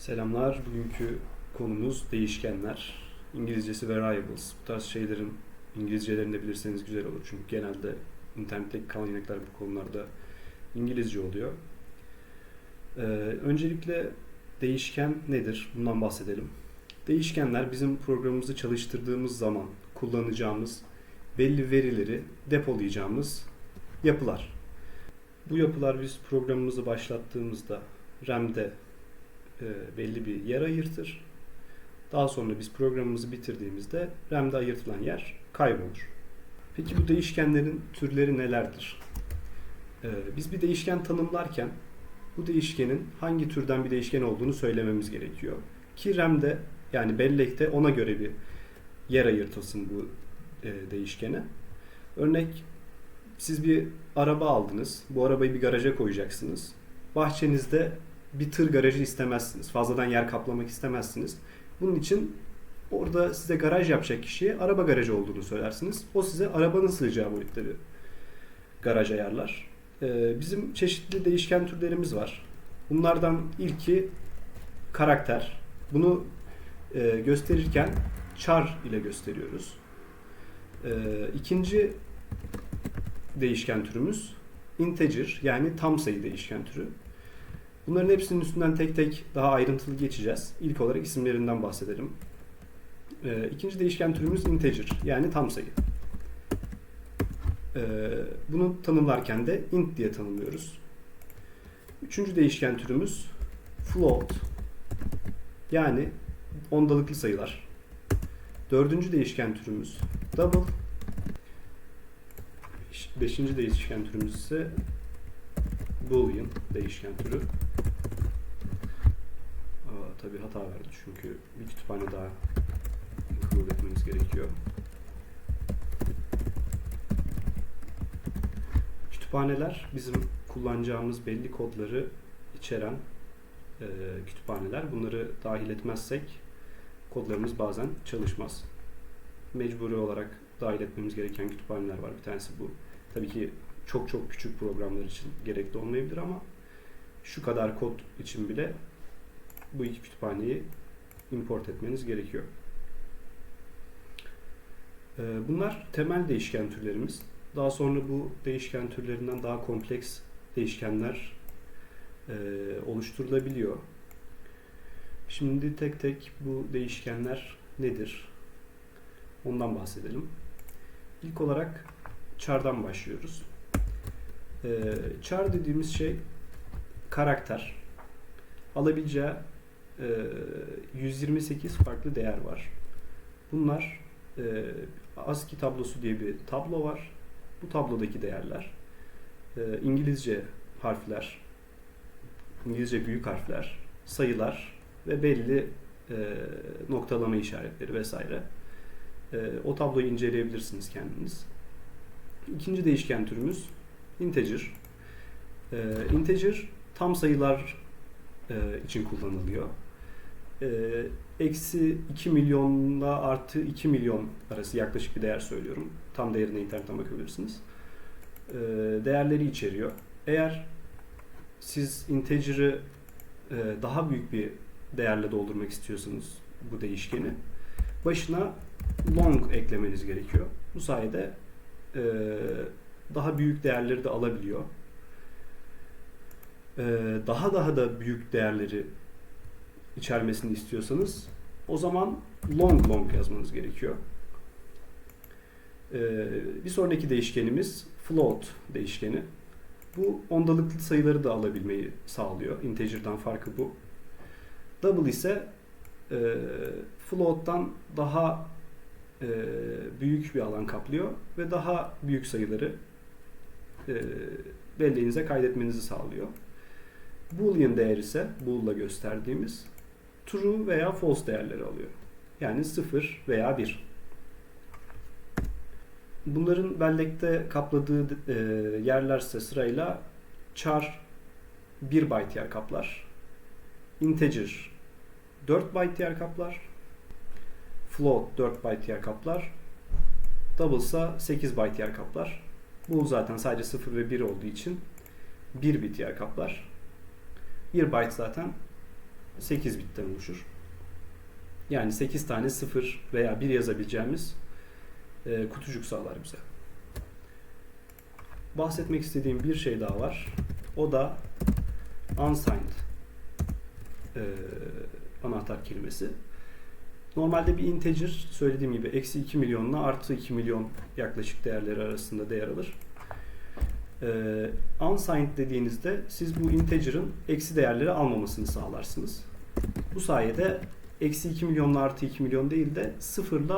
Selamlar. Bugünkü konumuz değişkenler. İngilizcesi variables. Bu tarz şeylerin İngilizcelerini de bilirseniz güzel olur. Çünkü genelde internetteki kaynaklar bu konularda İngilizce oluyor. Ee, öncelikle değişken nedir? Bundan bahsedelim. Değişkenler bizim programımızı çalıştırdığımız zaman kullanacağımız belli verileri depolayacağımız yapılar. Bu yapılar biz programımızı başlattığımızda RAM'de e, belli bir yer ayırtır. Daha sonra biz programımızı bitirdiğimizde RAM'de ayırtılan yer kaybolur. Peki bu değişkenlerin türleri nelerdir? E, biz bir değişken tanımlarken bu değişkenin hangi türden bir değişken olduğunu söylememiz gerekiyor. Ki RAM'de yani bellekte ona göre bir yer ayırtılsın bu e, değişkene. Örnek siz bir araba aldınız. Bu arabayı bir garaja koyacaksınız. Bahçenizde bir tır garajı istemezsiniz. Fazladan yer kaplamak istemezsiniz. Bunun için orada size garaj yapacak kişiye araba garajı olduğunu söylersiniz. O size arabanın sığacağı boyutta bir garaj ayarlar. Ee, bizim çeşitli değişken türlerimiz var. Bunlardan ilki karakter. Bunu e, gösterirken char ile gösteriyoruz. Ee, ikinci değişken türümüz integer yani tam sayı değişken türü. Bunların hepsinin üstünden tek tek daha ayrıntılı geçeceğiz. İlk olarak isimlerinden bahsedelim. Ee, ikinci değişken türümüz integer yani tam sayı. Ee, bunu tanımlarken de int diye tanımlıyoruz. Üçüncü değişken türümüz float yani ondalıklı sayılar. Dördüncü değişken türümüz double. Beşinci değişken türümüz ise boolean değişken türü. Aa, tabii hata verdi çünkü bir kütüphane daha include etmemiz gerekiyor. Kütüphaneler bizim kullanacağımız belli kodları içeren e, kütüphaneler. Bunları dahil etmezsek kodlarımız bazen çalışmaz. Mecburi olarak dahil etmemiz gereken kütüphaneler var. Bir tanesi bu. Tabii ki çok çok küçük programlar için gerekli olmayabilir ama şu kadar kod için bile bu iki kütüphaneyi import etmeniz gerekiyor. Ee, Bunlar temel değişken türlerimiz. Daha sonra bu değişken türlerinden daha kompleks değişkenler e, oluşturulabiliyor. Şimdi tek tek bu değişkenler nedir? Ondan bahsedelim. İlk olarak char'dan başlıyoruz. Ee, char dediğimiz şey karakter. Alabileceği 128 farklı değer var. Bunlar e, ASCII tablosu diye bir tablo var. Bu tablodaki değerler e, İngilizce harfler, İngilizce büyük harfler, sayılar ve belli e, noktalama işaretleri vesaire. O tabloyu inceleyebilirsiniz kendiniz. İkinci değişken türümüz integer. İnteger tam sayılar için kullanılıyor. E, eksi 2 milyonla artı 2 milyon arası yaklaşık bir değer söylüyorum. Tam değerine internetten bakabilirsiniz. E, değerleri içeriyor. Eğer siz integer'ı e, daha büyük bir değerle doldurmak istiyorsanız bu değişkeni başına long eklemeniz gerekiyor. Bu sayede e, daha büyük değerleri de alabiliyor. E, daha daha da büyük değerleri içermesini istiyorsanız o zaman long long yazmanız gerekiyor. E, bir sonraki değişkenimiz float değişkeni. Bu ondalıklı sayıları da alabilmeyi sağlıyor. Integer'dan farkı bu. Double ise e, float'tan daha e, büyük bir alan kaplıyor ve daha büyük sayıları e, belleğinize kaydetmenizi sağlıyor. Boolean değer ise bool'la gösterdiğimiz true veya false değerleri alıyor. Yani 0 veya 1. Bunların bellekte kapladığı e, yerlerse sırayla char 1 byte yer kaplar. Integer 4 byte yer kaplar. Float 4 byte yer kaplar. Double ise 8 byte yer kaplar. Bu zaten sadece 0 ve 1 olduğu için 1 bit yer kaplar. 1 byte zaten 8 bitten oluşur. Yani 8 tane 0 veya 1 yazabileceğimiz e, kutucuk sağlar bize. Bahsetmek istediğim bir şey daha var. O da unsigned e, anahtar kelimesi. Normalde bir integer söylediğim gibi eksi 2 milyonla artı 2 milyon yaklaşık değerleri arasında değer alır. Ee, unsigned dediğinizde siz bu integer'ın eksi değerleri almamasını sağlarsınız. Bu sayede eksi 2 milyonla artı 2 milyon değil de 0 ile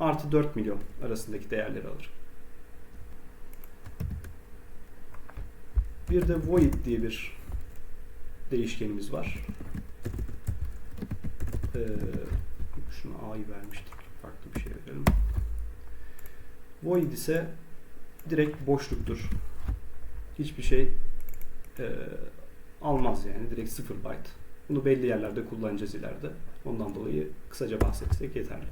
artı 4 milyon arasındaki değerleri alır. Bir de void diye bir değişkenimiz var. Ee, şunu a'yı vermiştik. Farklı bir şey verelim. Void ise direkt boşluktur. Hiçbir şey e, almaz yani. Direkt 0 byte. Bunu belli yerlerde kullanacağız ileride. Ondan dolayı kısaca bahsetsek yeterli.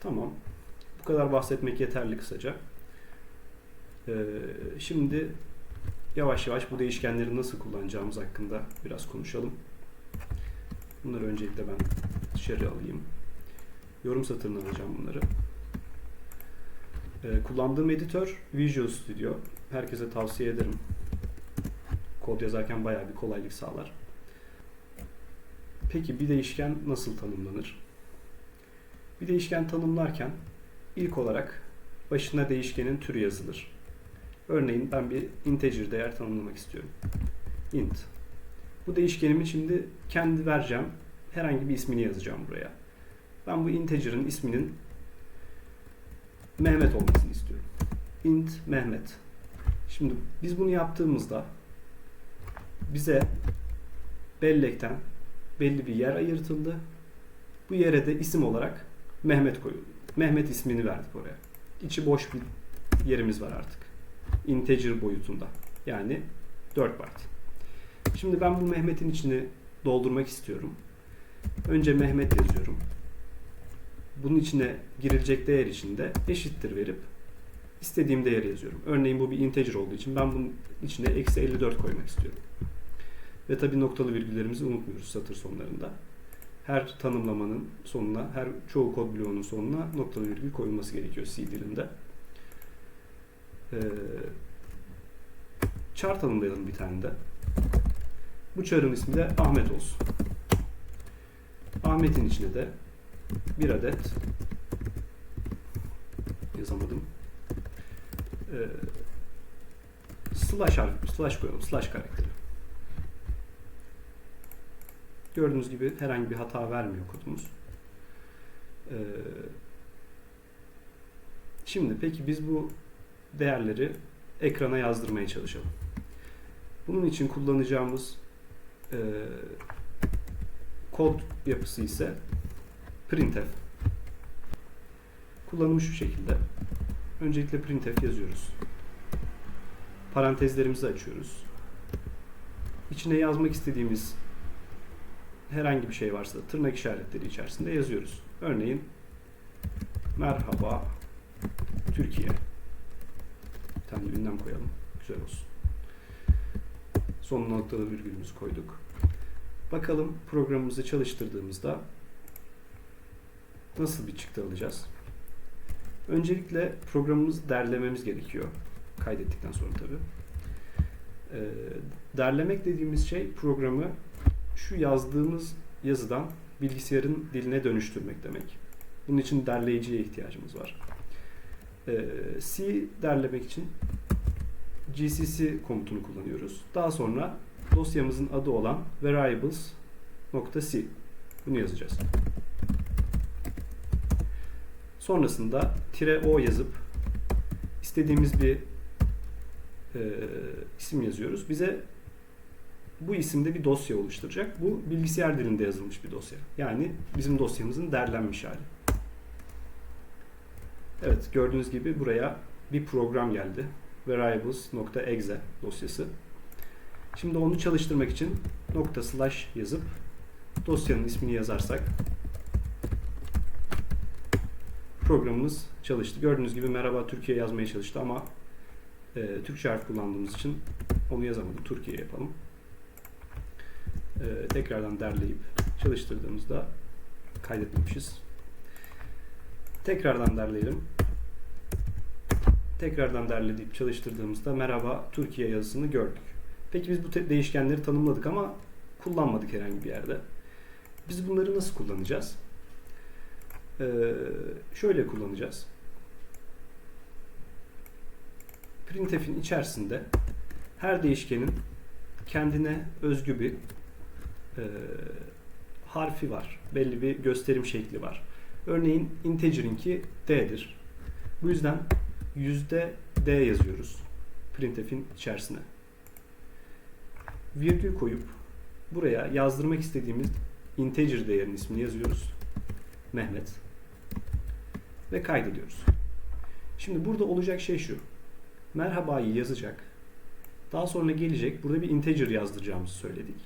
Tamam. Bu kadar bahsetmek yeterli kısaca. Ee, şimdi yavaş yavaş bu değişkenleri nasıl kullanacağımız hakkında biraz konuşalım. Bunları öncelikle ben dışarı alayım. Yorum satırına alacağım bunları. Ee, kullandığım editör Visual Studio. Herkese tavsiye ederim. Kod yazarken bayağı bir kolaylık sağlar. Peki bir değişken nasıl tanımlanır? Bir değişken tanımlarken ilk olarak başına değişkenin türü yazılır. Örneğin ben bir integer değer tanımlamak istiyorum. int. Bu değişkenimin şimdi kendi vereceğim herhangi bir ismini yazacağım buraya. Ben bu integer'ın isminin Mehmet olmasını istiyorum. int Mehmet. Şimdi biz bunu yaptığımızda bize bellekten belli bir yer ayırtıldı. Bu yere de isim olarak Mehmet koyuldu. Mehmet ismini verdik oraya. İçi boş bir yerimiz var artık. Integer boyutunda. Yani 4 byte. Şimdi ben bu Mehmet'in içini doldurmak istiyorum. Önce Mehmet yazıyorum. Bunun içine girilecek değer içinde eşittir verip istediğim değeri yazıyorum. Örneğin bu bir integer olduğu için ben bunun içine eksi 54 koymak istiyorum. Ve tabi noktalı virgüllerimizi unutmuyoruz satır sonlarında. Her tanımlamanın sonuna, her çoğu kod bloğunun sonuna noktalı virgül koyulması gerekiyor C dilinde. Ee, char tanımlayalım bir tane de. Bu char'ın ismi de Ahmet olsun. Ahmet'in içine de bir adet yazamadım. Ee, slash slash koyalım, slash karakteri. Gördüğünüz gibi herhangi bir hata vermiyor kodumuz. Ee, şimdi peki biz bu değerleri ekrana yazdırmaya çalışalım. Bunun için kullanacağımız e, kod yapısı ise printf. Kullanımı şu şekilde. Öncelikle printf yazıyoruz. Parantezlerimizi açıyoruz. İçine yazmak istediğimiz herhangi bir şey varsa tırnak işaretleri içerisinde yazıyoruz. Örneğin merhaba Türkiye. Bir tane ünlem koyalım. Güzel olsun. Son noktalı virgülümüzü koyduk. Bakalım programımızı çalıştırdığımızda nasıl bir çıktı alacağız? Öncelikle programımızı derlememiz gerekiyor. Kaydettikten sonra tabi. Ee, derlemek dediğimiz şey programı şu yazdığımız yazıdan bilgisayarın diline dönüştürmek demek. Bunun için derleyiciye ihtiyacımız var. Ee, C derlemek için gcc komutunu kullanıyoruz. Daha sonra dosyamızın adı olan variables.c bunu yazacağız. Sonrasında tire o yazıp istediğimiz bir e, isim yazıyoruz. Bize bu isimde bir dosya oluşturacak. Bu bilgisayar dilinde yazılmış bir dosya. Yani bizim dosyamızın derlenmiş hali. Evet gördüğünüz gibi buraya bir program geldi. variables.exe dosyası. Şimdi onu çalıştırmak için nokta slash yazıp dosyanın ismini yazarsak programımız çalıştı. Gördüğünüz gibi merhaba Türkiye yazmaya çalıştı ama e, Türkçe harf kullandığımız için onu yazamadık. Türkiye yapalım. E, tekrardan derleyip çalıştırdığımızda kaydetmemişiz. Tekrardan derleyelim. Tekrardan derleyip çalıştırdığımızda merhaba Türkiye yazısını gördük. Peki biz bu değişkenleri tanımladık ama kullanmadık herhangi bir yerde. Biz bunları nasıl kullanacağız? Ee, şöyle kullanacağız. Printf'in içerisinde her değişkenin kendine özgü bir e, harfi var. Belli bir gösterim şekli var. Örneğin integer'inki d'dir. Bu yüzden yüzde d yazıyoruz printf'in içerisine. Virgül koyup buraya yazdırmak istediğimiz integer değerinin ismini yazıyoruz. Mehmet. Ve kaydediyoruz. Şimdi burada olacak şey şu. Merhabayı yazacak. Daha sonra gelecek. Burada bir integer yazdıracağımızı söyledik.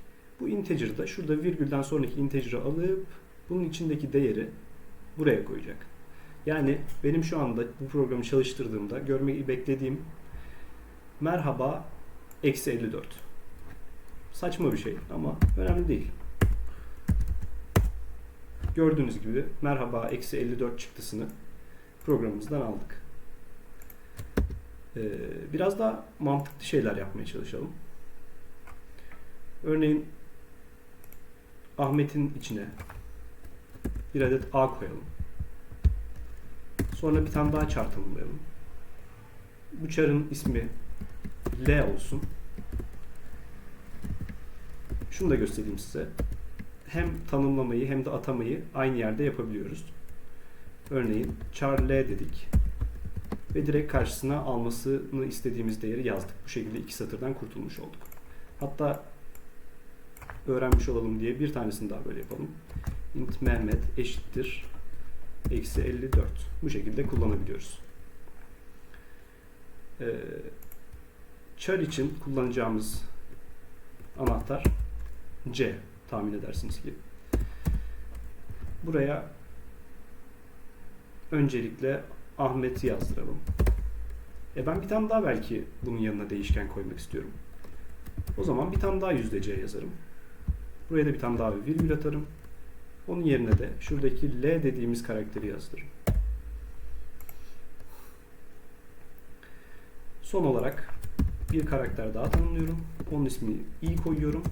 Bu integer'ı da şurada virgülden sonraki integer'ı alıp bunun içindeki değeri buraya koyacak. Yani benim şu anda bu programı çalıştırdığımda görmeyi beklediğim merhaba eksi 54. Saçma bir şey ama önemli değil. Gördüğünüz gibi merhaba eksi 54 çıktısını programımızdan aldık. Ee, biraz daha mantıklı şeyler yapmaya çalışalım. Örneğin Ahmet'in içine bir adet A koyalım. Sonra bir tane daha çar tanımlayalım. Bu çarın ismi L olsun. Şunu da göstereyim size. Hem tanımlamayı hem de atamayı aynı yerde yapabiliyoruz. Örneğin char L dedik. Ve direkt karşısına almasını istediğimiz değeri yazdık. Bu şekilde iki satırdan kurtulmuş olduk. Hatta öğrenmiş olalım diye bir tanesini daha böyle yapalım. int Mehmet eşittir eksi 54. Bu şekilde kullanabiliyoruz. Ee, char için kullanacağımız anahtar C tahmin edersiniz ki. Buraya öncelikle Ahmet'i yazdıralım. E ben bir tane daha belki bunun yanına değişken koymak istiyorum. O zaman bir tane daha C yazarım. Buraya da bir tane daha bir virgül atarım. Onun yerine de şuradaki L dediğimiz karakteri yazdırırım. Son olarak bir karakter daha tanımlıyorum. Onun ismini i koyuyorum.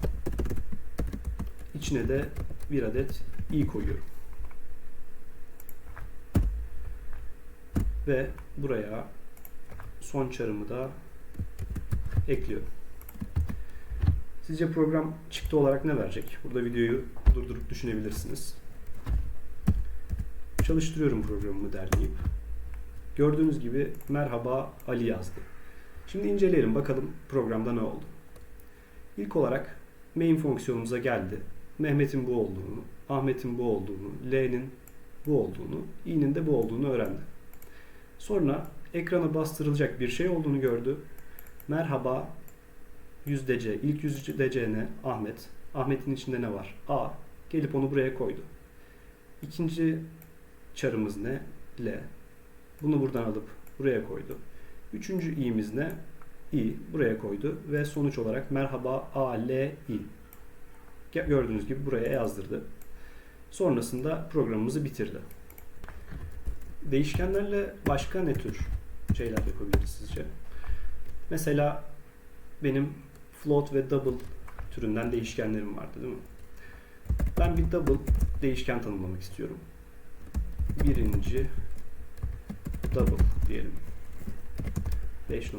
İçine de bir adet i koyuyorum. Ve buraya son çarımı da ekliyorum. Sizce program çıktı olarak ne verecek? Burada videoyu durdurup düşünebilirsiniz. Çalıştırıyorum programımı derleyip. Gördüğünüz gibi merhaba Ali yazdı. Şimdi inceleyelim bakalım programda ne oldu. İlk olarak main fonksiyonumuza geldi. Mehmet'in bu olduğunu, Ahmet'in bu olduğunu, L'nin bu olduğunu, i'nin de bu olduğunu öğrendi. Sonra ekrana bastırılacak bir şey olduğunu gördü. Merhaba yüzde C, ilk yüzde C ne? Ahmet. Ahmet'in içinde ne var? A. Gelip onu buraya koydu. İkinci çarımız ne? L. Bunu buradan alıp buraya koydu. Üçüncü i'miz ne? i. Buraya koydu ve sonuç olarak merhaba A, L, i. Gördüğünüz gibi buraya yazdırdı. Sonrasında programımızı bitirdi. Değişkenlerle başka ne tür şeyler yapabiliriz sizce? Mesela benim float ve double türünden değişkenlerim vardı değil mi? Ben bir double değişken tanımlamak istiyorum. Birinci double diyelim. 5.3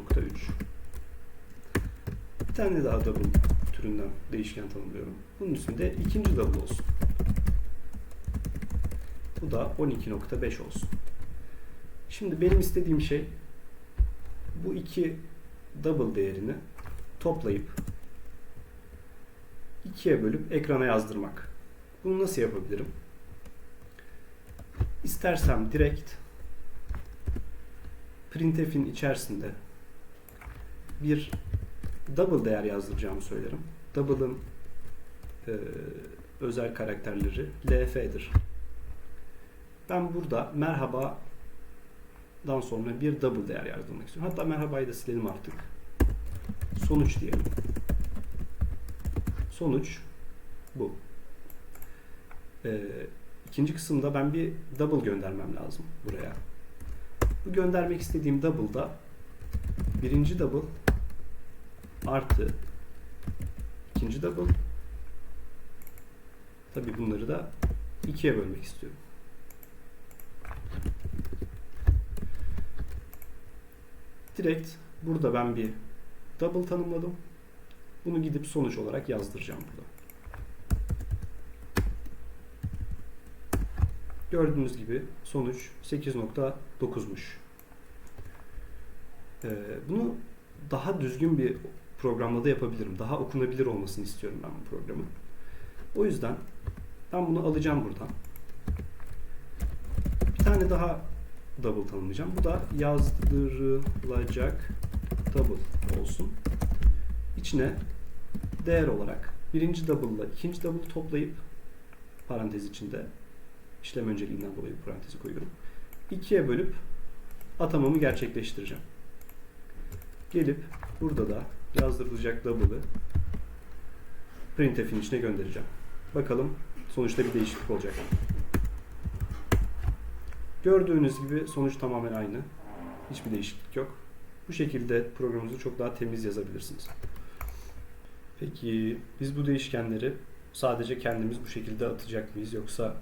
Bir tane daha double türünden değişken tanımlıyorum. Bunun ismi de ikinci double olsun. Bu da 12.5 olsun. Şimdi benim istediğim şey bu iki double değerini toplayıp ikiye bölüp ekrana yazdırmak. Bunu nasıl yapabilirim? İstersem direkt printf'in içerisinde bir double değer yazdıracağımı söylerim. Double'ın e, özel karakterleri lf'dir. Ben burada merhaba merhabadan sonra bir double değer yazdırmak istiyorum. Hatta merhabayı da silelim artık. Sonuç diyelim. Sonuç bu. Ee, ikinci kısımda ben bir double göndermem lazım buraya. Bu göndermek istediğim double'da birinci double artı ikinci double tabi bunları da ikiye bölmek istiyorum. Direkt burada ben bir double tanımladım. Bunu gidip sonuç olarak yazdıracağım burada. Gördüğünüz gibi sonuç 8.9'muş. Ee, bunu daha düzgün bir programda da yapabilirim. Daha okunabilir olmasını istiyorum ben bu programın. O yüzden ben bunu alacağım buradan. Bir tane daha double tanımlayacağım. Bu da yazdırılacak double olsun. İçine değer olarak birinci double ile ikinci double toplayıp parantez içinde işlem önceliğinden dolayı parantezi koyuyorum. İkiye bölüp atamamı gerçekleştireceğim. Gelip burada da yazdırılacak double'ı printf'in içine göndereceğim. Bakalım sonuçta bir değişiklik olacak. Gördüğünüz gibi sonuç tamamen aynı. Hiçbir değişiklik yok. Bu şekilde programınızı çok daha temiz yazabilirsiniz. Peki biz bu değişkenleri sadece kendimiz bu şekilde atacak mıyız yoksa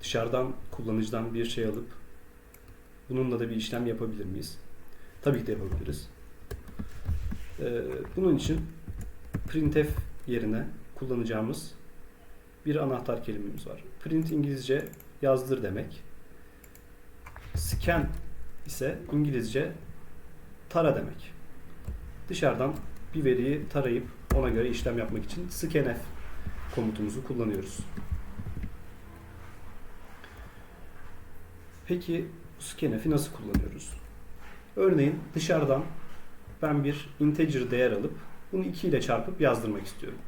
dışarıdan kullanıcıdan bir şey alıp bununla da bir işlem yapabilir miyiz? Tabii ki de yapabiliriz. Ee, bunun için printf yerine kullanacağımız bir anahtar kelimemiz var. Print İngilizce yazdır demek. Scan ise İngilizce tara demek. Dışarıdan bir veriyi tarayıp ona göre işlem yapmak için scanf komutumuzu kullanıyoruz. Peki scanf'i nasıl kullanıyoruz? Örneğin dışarıdan ben bir integer değer alıp bunu 2 ile çarpıp yazdırmak istiyorum.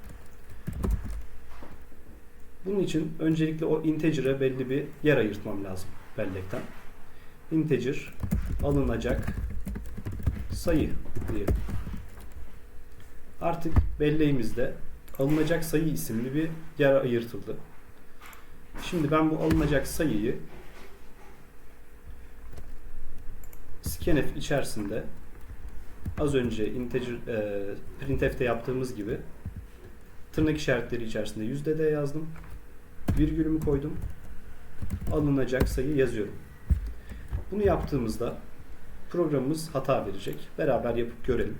Bunun için öncelikle o integer'e belli bir yer ayırtmam lazım bellekten. Integer alınacak sayı diyelim. Artık belleğimizde alınacak sayı isimli bir yer ayırtıldı. Şimdi ben bu alınacak sayıyı scanf içerisinde az önce integer e, printf'te yaptığımız gibi tırnak işaretleri içerisinde yüzde de yazdım. Virgülümü koydum. Alınacak sayı yazıyorum. Bunu yaptığımızda programımız hata verecek. Beraber yapıp görelim.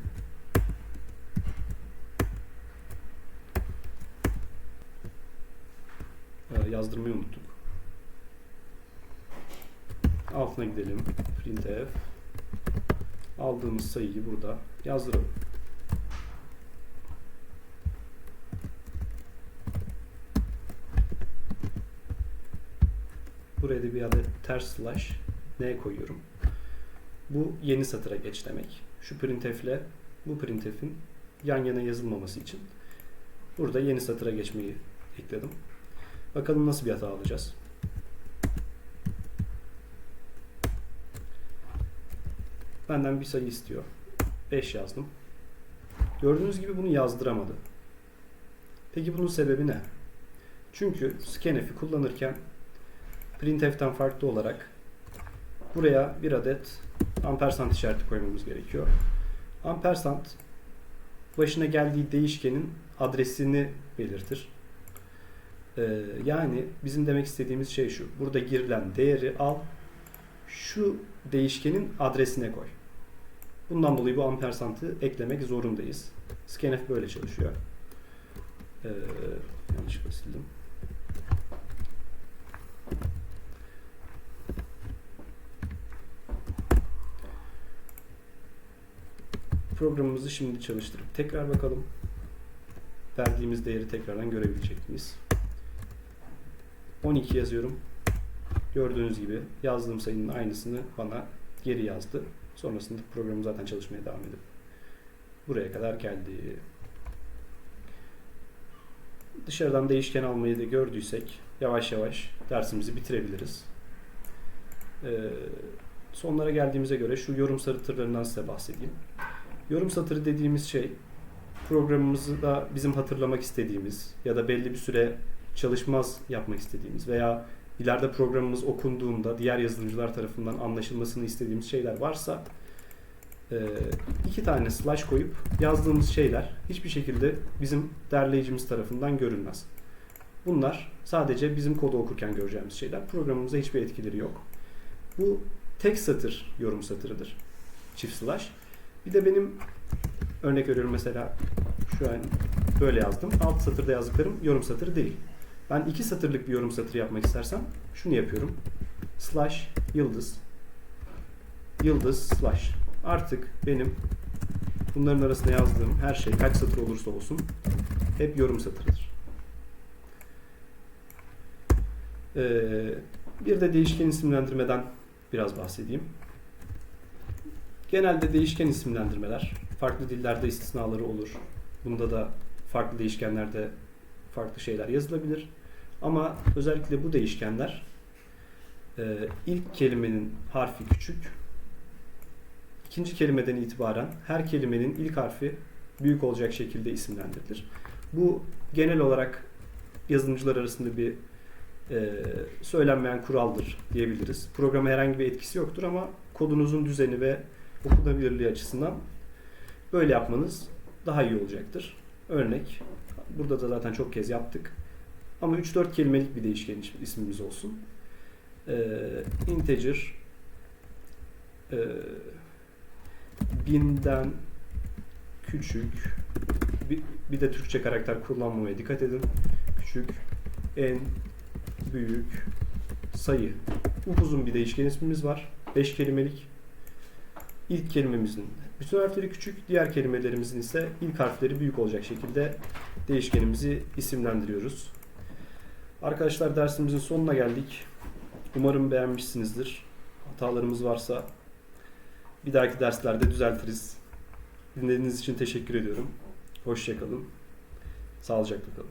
Ee, yazdırmayı unuttuk. Altına gidelim. Printf. Aldığımız sayıyı burada yazdıralım. Buraya da bir adet ters slash n koyuyorum. Bu yeni satıra geç demek. Şu printf ile bu printf'in yan yana yazılmaması için burada yeni satıra geçmeyi ekledim. Bakalım nasıl bir hata alacağız. Benden bir sayı istiyor. 5 yazdım. Gördüğünüz gibi bunu yazdıramadı. Peki bunun sebebi ne? Çünkü scanf'i kullanırken printf'ten farklı olarak buraya bir adet ampersand işareti koymamız gerekiyor. Ampersand başına geldiği değişkenin adresini belirtir. Ee, yani bizim demek istediğimiz şey şu. Burada girilen değeri al, şu değişkenin adresine koy. Bundan dolayı bu ampersantı eklemek zorundayız. Scanf böyle çalışıyor. Ee, yanlışlıkla sildim. Programımızı şimdi çalıştırıp tekrar bakalım. Verdiğimiz değeri tekrardan görebilecek miyiz? 12 yazıyorum. Gördüğünüz gibi yazdığım sayının aynısını bana geri yazdı. Sonrasında programım zaten çalışmaya devam edip buraya kadar geldi. Dışarıdan değişken almayı da gördüysek yavaş yavaş dersimizi bitirebiliriz. Ee, sonlara geldiğimize göre şu yorum satırlarından size bahsedeyim. Yorum satırı dediğimiz şey programımızı da bizim hatırlamak istediğimiz ya da belli bir süre çalışmaz yapmak istediğimiz veya ileride programımız okunduğunda diğer yazılımcılar tarafından anlaşılmasını istediğimiz şeyler varsa e, iki tane slash koyup yazdığımız şeyler hiçbir şekilde bizim derleyicimiz tarafından görülmez. Bunlar sadece bizim kodu okurken göreceğimiz şeyler. Programımıza hiçbir etkileri yok. Bu tek satır yorum satırıdır. Çift slash. Bir de benim örnek veriyorum mesela şu an böyle yazdım. Alt satırda yazdıklarım yorum satırı değil. Ben iki satırlık bir yorum satırı yapmak istersem şunu yapıyorum. Slash yıldız yıldız slash. Artık benim bunların arasında yazdığım her şey kaç satır olursa olsun hep yorum satırıdır. Ee, bir de değişken isimlendirmeden biraz bahsedeyim. Genelde değişken isimlendirmeler farklı dillerde istisnaları olur. Bunda da farklı değişkenlerde farklı şeyler yazılabilir. Ama özellikle bu değişkenler e, ilk kelimenin harfi küçük, ikinci kelimeden itibaren her kelimenin ilk harfi büyük olacak şekilde isimlendirilir. Bu genel olarak yazılımcılar arasında bir e, söylenmeyen kuraldır diyebiliriz. Programa herhangi bir etkisi yoktur ama kodunuzun düzeni ve okunabilirliği açısından böyle yapmanız daha iyi olacaktır. Örnek, burada da zaten çok kez yaptık. Ama 3-4 kelimelik bir değişken ismimiz olsun. Ee, integer e, binden küçük bir, bir de Türkçe karakter kullanmamaya dikkat edin. Küçük en büyük sayı. Upuzun bir değişken ismimiz var. 5 kelimelik. İlk kelimemizin bütün harfleri küçük, diğer kelimelerimizin ise ilk harfleri büyük olacak şekilde değişkenimizi isimlendiriyoruz. Arkadaşlar dersimizin sonuna geldik. Umarım beğenmişsinizdir. Hatalarımız varsa bir dahaki derslerde düzeltiriz. Dinlediğiniz için teşekkür ediyorum. Hoşçakalın. Sağlıcakla kalın.